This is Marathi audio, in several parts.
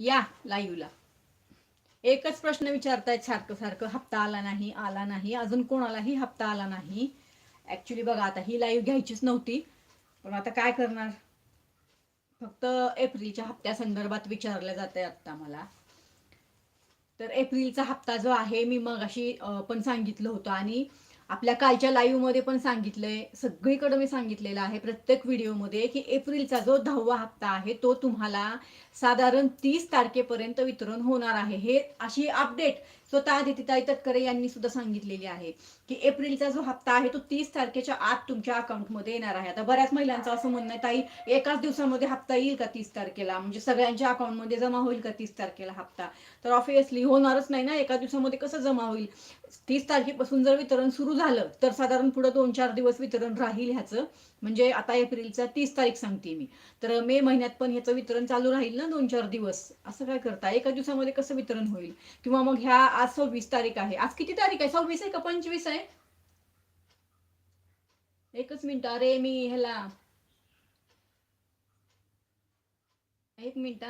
या लाईव्हला एकच प्रश्न विचारतायत सारखं सारखं हप्ता आला नाही आला नाही अजून कोणालाही हप्ता आला नाही. ऍक्च्युली बघा आता ही लाईव्ह घ्यायचीच नव्हती पण आता काय करणार? फक्त एप्रिलच्या हप्त्या संदर्भात विचारलं जात आहे आत्ता मला. तर एप्रिलचा हप्ता जो आहे मी मग अशी पण सांगितलं होतं आणि आपल्या कालच्या लाईव्हमध्ये पण सांगितलंय सगळीकडे मी सांगितलेलं आहे प्रत्येक व्हिडिओमध्ये की एप्रिलचा जो दहावा हप्ता आहे तो तुम्हाला साधारण तीस तारखेपर्यंत वितरण होणार आहे. हे अशी अपडेट स्वतः आदितीताई तटकरे यांनी सुद्धा सांगितलेली आहे की एप्रिलचा जो हप्ता आहे तो तीस तारखेच्या आत तुमच्या अकाउंटमध्ये येणार आहे. आता बऱ्याच महिलांचं असं म्हणणं आहे ताई एकाच दिवसामध्ये हप्ता येईल का तीस तारखेला? म्हणजे सगळ्यांच्या अकाउंटमध्ये जमा होईल का तीस तारखेला हप्ता? तर ऑब्विसली होणारच नाही ना एका दिवसामध्ये कसं जमा होईल? तीस तारखेपासून जर वितरण सुरू झालं तर साधारण पुढे दोन चार दिवस वितरण राहील ह्याचं. म्हणजे आता एप्रिलचा तीस तारीख सांगते मी. तर मे महिन्यात पण ह्याचं वितरण चालू राहील ना दोन चार दिवस? असं काय करता? एका दिवसामध्ये कसं वितरण होईल? किंवा मग ह्या आज सव्वीस तारीख आहे. आज किती तारीख आहे? सव्वीस आहे का पंचवीस आहे? एकच मिनिट. अरे मी ह्याला एक मिनिट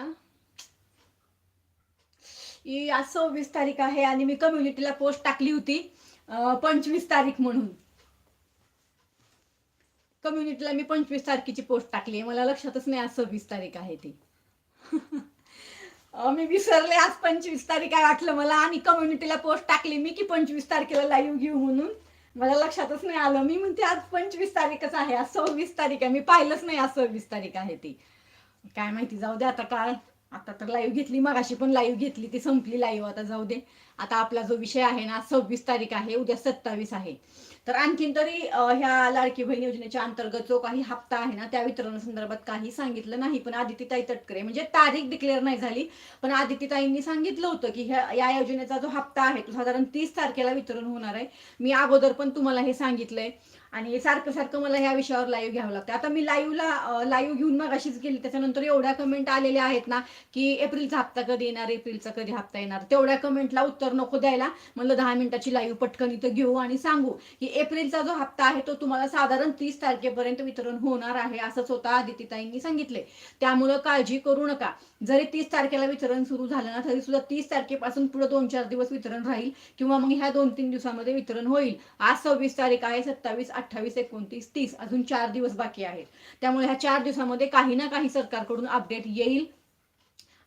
आज सव्वीस तारीख आहे आणि मी कम्युनिटीला पोस्ट टाकली होती पंचवीस तारीख म्हणून. कम्युनिटीला मी पंचवीस तारखेची पोस्ट टाकली आहे. मला लक्षातच नाही आज सव्वीस तारीख आहे ती. मी विसरले. आज पंचवीस तारीख काय वाटलं मला. आणि कम्युनिटीला पोस्ट टाकली मी की पंचवीस तारखेला लाईव्ह घेऊ म्हणून. मला लक्षातच नाही आलं. मी म्हणते आज पंचवीस तारीखच आहे. आज सव्वीस तारीख आहे. मी पाहिलंच नाही आज सव्वीस तारीख आहे ती. काय माहिती जाऊ दे आता. काय आता तर लाईव्ह घेतली. मगाशी पण लाईव्ह घेतली. ती संपली लाईव्ह आता जाऊ दे. आता आपला जो विषय आहे ना सव्वीस तारीख आहे उद्या सत्तावीस आहे. तर आणखीन तरी ह्या लाडकी बहीण योजनेच्या अंतर्गत जो काही हप्ता आहे ना त्या वितरणासंदर्भात काही सांगितलं नाही पण आदितीताई तटकरे म्हणजे तारीख डिक्लेअर नाही झाली पण आदितीताईंनी सांगितलं होतं की ह्या या योजनेचा जो हप्ता आहे तो साधारण तीस तारखेला वितरण होणार आहे. मी अगोदर पण तुम्हाला हे सांगितलंय आणि सारखं सारखं मला ह्या विषयावर लाईव्ह घ्यावं लागतं. आता मी लाईव्हला लाईव्ह घेऊन मग अशीच गेली त्याच्यानंतर एवढ्या कमेंट आलेल्या आहेत ना की एप्रिलचा हप्ता कधी येणार एप्रिलचा कधी हप्ता येणार तेवढ्या कमेंटला उत्तर नको द्यायला. म्हणलं दहा मिनिटाची लाईव्ह पटकन इथं घेऊ आणि सांगू. की एप्रिलचा जो हप्ता आहे तो तुम्हाला साधारण तीस तारखेपर्यंत वितरण होणार आहे असं स्वतः आदितीताईंनी सांगितले त्यामुळं काळजी करू नका. जरी तीस तारखेला वितरण सुरू झालं ना तरी सुद्धा तीस तारखेपासून पुढे दोन चार दिवस वितरण राहील किंवा मग ह्या दोन तीन दिवसामध्ये वितरण होईल. आज सव्वीस तारीख आहे सत्तावीस अठ्ठावीस एकोणतीस तीस. अजून चार दिवस बाकी आहेत. त्यामुळे ह्या चार दिवसामध्ये काही ना काही सरकारकडून अपडेट येईल.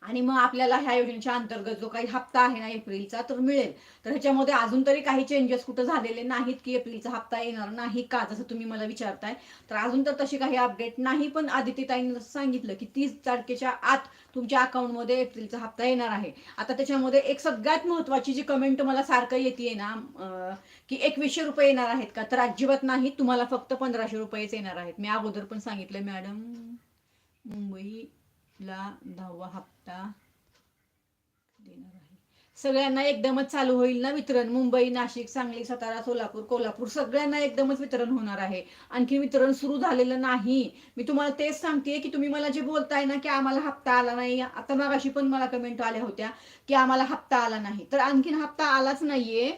आणि मग आपल्याला ह्या योजनेच्या अंतर्गत जो काही हप्ता आहे ना एप्रिलचा तर मिळेल. तर ह्याच्यामध्ये अजून तरी काही चेंजेस कुठं झालेले नाहीत की एप्रिलचा हप्ता येणार नाही का जसं तुम्ही मला विचारताय. तर अजून तर तशी काही अपडेट नाही पण आदित्यताईंनी सांगितलं की तीस तारखेच्या आत तुमच्या अकाउंटमध्ये एप्रिलचा हप्ता येणार आहे. आता त्याच्यामध्ये एक सगळ्यात महत्वाची जी कमेंट मला सारखं येते ना की एकवीसशे रुपये येणार आहेत का? तर अजिबात नाही तुम्हाला फक्त पंधराशे रुपयेच येणार आहेत. मी अगोदर पण सांगितलं मॅडम. मुंबई ला दहावा हप्ता देणार आहे. सगळ्यांना एकदमच चालू होईल ना वितरण? मुंबई नाशिक सांगली सातारा सोलापूर कोल्हापूर सगळ्यांना एकदमच वितरण होणार आहे. आणखी वितरण सुरू झालेलं नाही. मी तुम्हाला तेच सांगते की तुम्ही मला जे बोलताय ना की आम्हाला हप्ता आला नाही. आता मगाशी पण मला कमेंट आल्या होत्या की आम्हाला हप्ता आला नाही. तर आणखीन हप्ता आलाच नाहीये.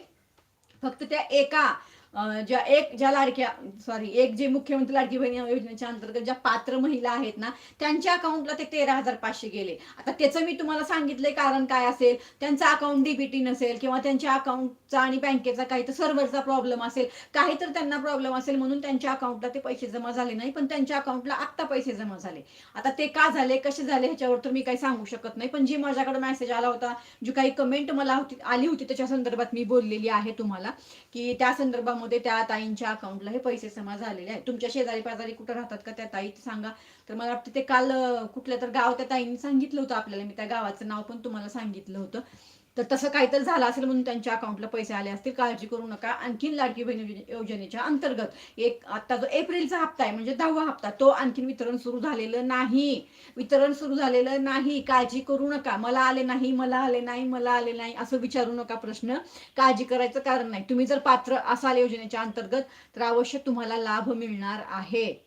फक्त त्या एका ज्या एक ज्या लाडक्या सॉरी एक जे मुख्यमंत्री लाडकी बहिणी योजनेच्या अंतर्गत ज्या पात्र महिला आहेत ना त्यांच्या अकाउंटला ते तेरा हजार पाचशे गेले. आता त्याचं मी तुम्हाला सांगितलंय कारण काय असेल? त्यांचा अकाउंट डीबीटी नसेल किंवा त्यांच्या अकाउंटचा आणि बँकेचा काही तर सर्व्हरचा प्रॉब्लेम असेल काही तर त्यांना प्रॉब्लेम असेल म्हणून त्यांच्या अकाउंटला ते पैसे जमा झाले नाही पण त्यांच्या अकाउंटला आत्ता पैसे जमा झाले. आता ते का झाले कसे झाले ह्याच्यावर तर मी काही सांगू शकत नाही पण जी माझ्याकडे मेसेज आला होता जी काही कमेंट मला होती आली होती त्याच्या संदर्भात मी बोललेली आहे तुम्हाला की त्या संदर्भात संदर्भामध्ये त्या ताईंच्या अकाउंटला हे पैसे जमा झालेले आहेत. तुमच्या शेजारी पाजारी कुठं राहतात का त्या ताई? सांगा. तर मला वाटतं ते काल कुठल्या तर गाव त्या ताईंनी सांगितलं होतं आपल्याला. मी त्या गावाचं नाव पण तुम्हाला सांगितलं होतं. तर तसं काहीतरी झालं असेल म्हणून त्यांच्या अकाउंटला पैसे आले असतील काळजी करू नका. आणखीन लाडकी बहीण योजनेच्या अंतर्गत एक आता जो एप्रिलचा हप्ता आहे म्हणजे दहावा हप्ता तो आणखीन वितरण सुरू झालेलं नाही. वितरण सुरू झालेलं नाही. काळजी करू नका. मला आले नाही मला आले नाही मला आले नाही असं विचारू नका प्रश्न. काळजी करायचं कारण नाही. तुम्ही जर पात्र असाल योजनेच्या अंतर्गत तर अवश्य तुम्हाला लाभ मिळणार आहे.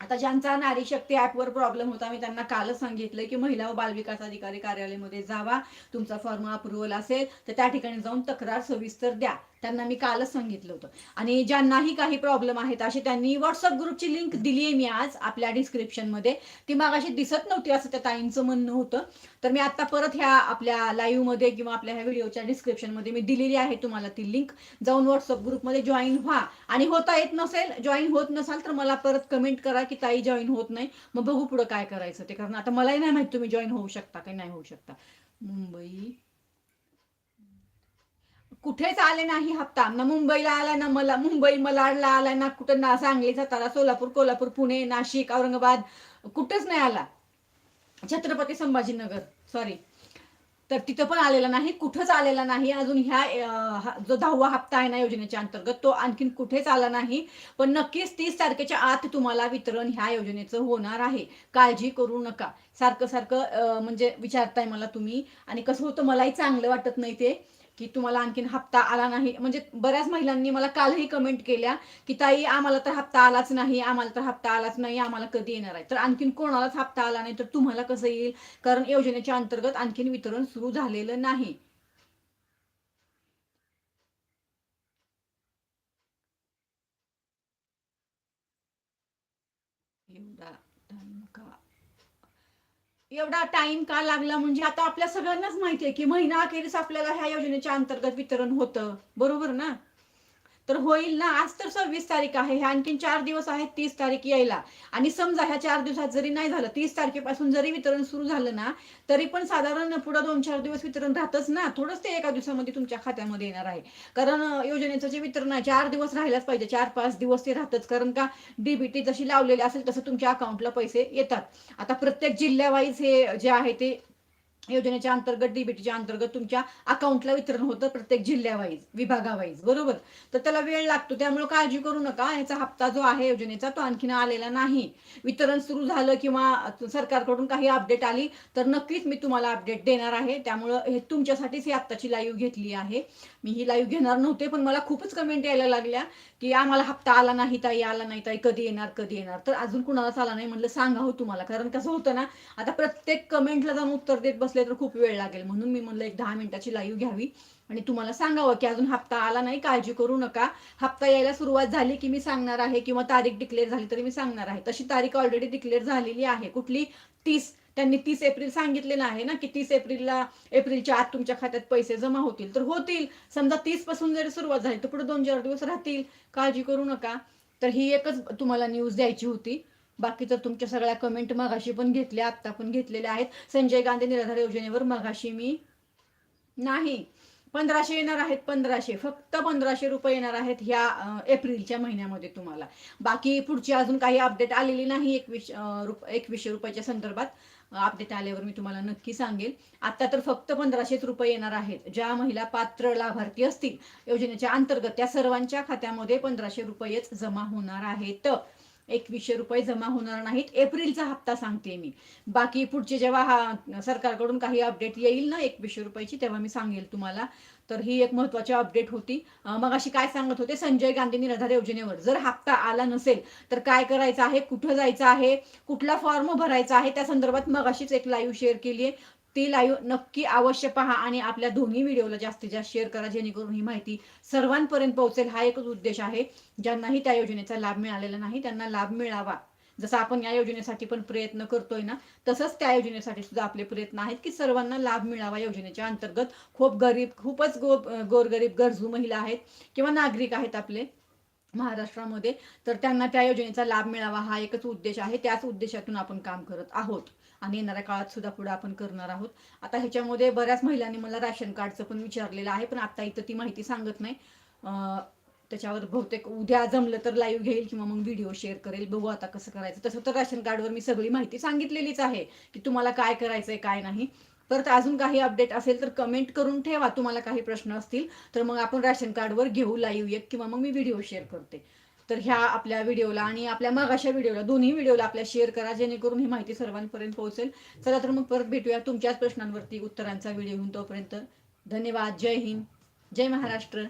आता ज्यांचा नारी शक्ती ऍपवर प्रॉब्लेम होता मी त्यांना कालच सांगितलं की महिला व बालविकास अधिकारी कार्यालयामध्ये जावा तुमचा फॉर्म अप्रुव्हल असेल तर त्या ठिकाणी जाऊन तक्रार सविस्तर द्या. त्यांना मी कालच सांगितलं होतं. आणि ज्यांनाही काही प्रॉब्लेम आहेत असे त्यांनी व्हॉट्सअप ग्रुपची लिंक दिली आहे मी आज आपल्या डिस्क्रिप्शनमध्ये ती मागाशी दिसत नव्हती असं त्या ताईंचं म्हणणं होतं. तर मी आता परत ह्या आपल्या लाईव्हमध्ये किंवा आपल्या ह्या व्हिडिओच्या डिस्क्रिप्शनमध्ये मी दिलेली आहे तुम्हाला ती लिंक जाऊन व्हॉट्सअप ग्रुपमध्ये जॉईन व्हा. आणि होता येत नसेल जॉईन होत नसाल तर मला परत कमेंट करा की ताई जॉईन होत नाही. मग बघू पुढं काय करायचं ते. कारण आता मलाही नाही माहीत तुम्ही जॉईन होऊ शकता की नाही होऊ शकता. मुंबई कुठेच आले नाही हप्ता. ना मुंबईला आला ना मला मुंबई मलाडला आला ना कुठं ना सांगली सातारा सोलापूर कोल्हापूर पुणे नाशिक औरंगाबाद कुठंच नाही आला. छत्रपती संभाजीनगर सॉरी तर तिथं पण आलेला नाही कुठंच आलेला नाही. अजून ह्या जो दहावा हप्ता आहे ना योजनेच्या अंतर्गत तो आणखीन कुठेच आला नाही. पण नक्कीच तीस तारखेच्या आत तुम्हाला वितरण ह्या योजनेचं होणार आहे. काळजी करू नका. सारखं सारखं म्हणजे विचारताय मला तुम्ही. आणि कसं होतं मलाही चांगलं वाटत नाही ते. की तुम्हाला आणखीन हप्ता आला नाही. म्हणजे बऱ्याच महिलांनी मला कालही कमेंट केल्या की ताई आम्हाला तर हप्ता आलाच नाही आम्हाला तर हप्ता आलाच नाही आम्हाला कधी येणार आहे? तर आणखीन कोणालाच हप्ता आला नाही तर तुम्हाला कसं येईल? कारण योजनेच्या अंतर्गत आणखीन वितरण सुरू झालेलं नाही. एवढा टाइम का एवढा टाइम का लागला? म्हणजे आता आपल्या सगळ्यांनाच माहिती आहे की महिना अखेरीस आपल्याला ह्या योजनेच्या अंतर्गत वितरण होतं. बरोबर ना? तर होईल ना? आज तर सव्वीस तारीख आहे. हे आणखीन चार दिवस आहेत तीस तारीख यायला. आणि समजा ह्या चार दिवसात जरी नाही झालं तीस तारखेपासून जरी वितरण सुरू झालं ना तरी पण साधारण पुढे दोन चार दिवस वितरण राहतच ना. थोडंच ते एका दिवसामध्ये तुमच्या खात्यामध्ये येणार आहे. कारण योजनेचं जे वितरण आहे चार दिवस राहिलाच पाहिजे. चार पाच दिवस ते राहतच. कारण का डीबीटी जशी लावलेली असेल तसं तुमच्या अकाउंटला पैसे येतात. आता प्रत्येक जिल्ह्यावाईज हे जे आहे ते योजनेच्या अंतर्गत डीबीटीच्या अंतर्गत तुमच्या अकाउंटला वितरण होतं प्रत्येक जिल्ह्यावाईज विभागावाईज बरोबर? तर त्याला वेळ लागतो त्यामुळे काळजी करू नका. याचा हप्ता जो आहे योजनेचा तो आणखीन आलेला नाही. वितरण सुरू झालं किंवा सरकारकडून काही अपडेट आली तर नक्कीच मी तुम्हाला अपडेट देणार आहे. त्यामुळं हे तुमच्यासाठीच ही आत्ताची लाईव्ह घेतली आहे. मी ही लाईव्ह घेणार नव्हते पण मला खूपच कमेंट यायला लागल्या की आम्हाला हप्ता आला नाही ताई आला नाही ताई कधी येणार कधी येणार? तर अजून कुणालाच आला नाही म्हणलं सांगा हो तुम्हाला कारण कसं होतं ना आता प्रत्येक कमेंटला जाऊन उत्तर देत बसले तर खूप वेळ लागेल. म्हणून मी म्हणलं एक दहा मिनिटाची लाईव्ह घ्यावी. आणि तुम्हाला सांगावं की अजून हप्ता आला नाही काळजी करू नका. हप्ता यायला सुरुवात झाली की मी सांगणार आहे किंवा तारीख डिक्लेअर झाली तरी मी सांगणार आहे. तशी तारीख ऑलरेडी डिक्लेअर झालेली आहे. कुठली? तीस. त्यांनी तीस एप्रिल सांगितलेलं आहे ना की तीस एप्रिलला एप्रिलच्या आत तुमच्या खात्यात पैसे जमा होतील. तर होतील. समजा तीसपासून जरी सुरुवात झाली तर पुढे दोन चार दिवस राहतील. काळजी करू नका. तर ही एकच तुम्हाला न्यूज द्यायची होती. बाकी तर तुमच्या सगळ्या कमेंट मगाशी पण घेतल्या आत्ता पण घेतलेल्या आहेत. संजय गांधी निराधार योजनेवर मगाशी मी नाही. पंधराशे येणार आहेत पंधराशे. फक्त पंधराशे रुपये येणार आहेत ह्या एप्रिलच्या महिन्यामध्ये तुम्हाला. बाकी पुढची अजून काही अपडेट आलेली नाही एकवीस रुप एकवीसशे रुपयाच्या संदर्भात. अपडेट आल्यावर मी तुम्हाला नक्की सांगेल. आता तर फक्त पंधराशेच रुपये येणार आहेत. ज्या महिला पात्र लाभार्थी असतील योजनेच्या अंतर्गत त्या सर्वांच्या खात्यामध्ये पंधराशे रुपयेच जमा होणार आहेत. एकवीसशे रुपये जमा होणार नाहीत. एप्रिलचा हप्ता सांगते मी. बाकी पुढचे जेव्हा हा सरकारकडून काही अपडेट येईल ना एकवीसशे रुपयाची तेव्हा मी सांगेल तुम्हाला. तर ही एक महत्वाची अपडेट होती. मग अशी काय सांगत होते? संजय गांधी निराधार योजनेवर. जर हप्ता आला नसेल तर काय करायचं आहे? कुठं जायचं आहे? कुठला फॉर्म भरायचा आहे? त्या संदर्भात मग अशीच एक लाईव्ह शेअर केली आहे. ती लाईव्ह नक्की अवश्य पहा आणि आपल्या दोन्ही व्हिडिओला जास्तीत जास्त शेअर करा. जेणेकरून ही माहिती सर्वांपर्यंत पोहोचेल. हा एकच उद्देश आहे. ज्यांनाही त्या योजनेचा लाभ मिळालेला नाही त्यांना लाभ मिळावा. जसं आपण या योजनेसाठी पण प्रयत्न करतोय ना तसंच त्या योजनेसाठी सुद्धा आपले प्रयत्न आहेत की सर्वांना लाभ मिळावा योजनेच्या अंतर्गत. खूप गरीब खूपच गो गोरगरीब गरजू महिला आहेत किंवा नागरिक आहेत आपले महाराष्ट्रामध्ये तर त्यांना त्या योजनेचा लाभ मिळावा हा एकच उद्देश आहे. त्याच उद्देशातून आपण काम करत आहोत आणि येणाऱ्या काळात सुद्धा पुढे आपण करणार आहोत. आता ह्याच्यामध्ये बऱ्याच महिलांनी मला राशन कार्डचं पण विचारलेलं आहे पण आता इथं ती माहिती सांगत नाही. त्याच्यावर बहुतेक उद्या जमलं तर लाईव्ह घेईल किंवा मग व्हिडिओ शेअर करेल. बघू आता कसं करायचं. तसं तर राशन कार्डवर मी सगळी माहिती सांगितलेलीच आहे की तुम्हाला काय करायचंय काय नाही. परत अजून काही अपडेट असेल तर कमेंट करून ठेवा. तुम्हाला काही प्रश्न असतील तर मग आपण राशन कार्डवर घेऊ लाईव्ह एक किंवा मग मी व्हिडिओ शेअर करते. तर ह्या आपल्या व्हिडिओला आणि आपल्या मागाच्या व्हिडिओला दोन्ही व्हिडिओला आपल्या शेअर करा जेणेकरून ही माहिती सर्वांपर्यंत पोहोचेल. चला तर मग परत भेटूया तुमच्याच प्रश्नांवरती उत्तरांचा व्हिडिओ घेऊन तोपर्यंत. धन्यवाद. जय हिंद. जय महाराष्ट्र.